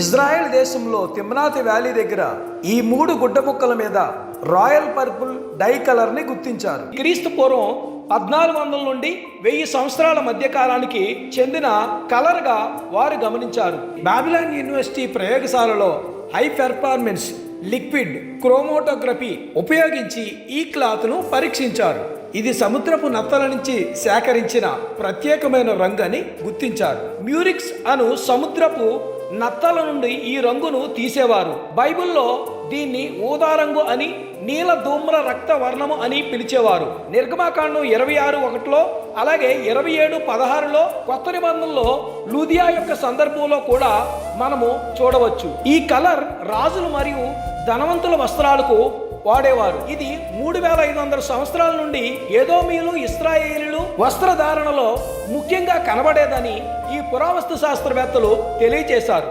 Israel దేశంలో తిమ్నాతి valley దగ్గర ఈ మూడు గుడ్డ ముక్కల మీద రాయల్ పర్పుల్ డై కలర్ని గుర్తించారు. క్రీస్తు పూర్వం పద్నాలుగు వందల నుండి వెయ్యి సంవత్సరాల మధ్య కాలానికి చెందిన కలర్గా వారు గమనించారు. బాబిలాన్ యూనివర్సిటీ ప్రయోగశాలలో హై పెర్ఫార్మెన్స్ లిక్విడ్ క్రోమోటోగ్రఫీ ఉపయోగించి ఈ క్లాత్ను పరీక్షించారు. ఇది సముద్రపు నత్తల నుంచి సేకరించిన ప్రత్యేకమైన రంగు అని గుర్తించారు. మ్యూరిక్స్ అను సముద్రపు నత్తల నుండి ఈ రంగును తీసేవారు. బైబిల్లో దీన్ని ఊదా రంగు అని నీల ధూమ్ర రక్త వర్ణము అని పిలిచేవారు. నిర్గమాకాండం ఇరవై ఆరు ఒకటిలో అలాగే ఇరవై ఏడు పదహారులో కొత్త నిబంధనలో లూదియా యొక్క సందర్భంలో కూడా మనము చూడవచ్చు. ఈ కలర్ రాజులు మరియు ధనవంతుల వస్త్రాలకు వాడేవారు. ఇది మూడు వేల ఐదు వందల సంవత్సరాల నుండి ఏదోమీలు ఇస్రాయేలీలు వస్త్రధారణలో ముఖ్యంగా కనబడేదని ఈ పురావస్తు శాస్త్రవేత్తలు తెలియజేశారు.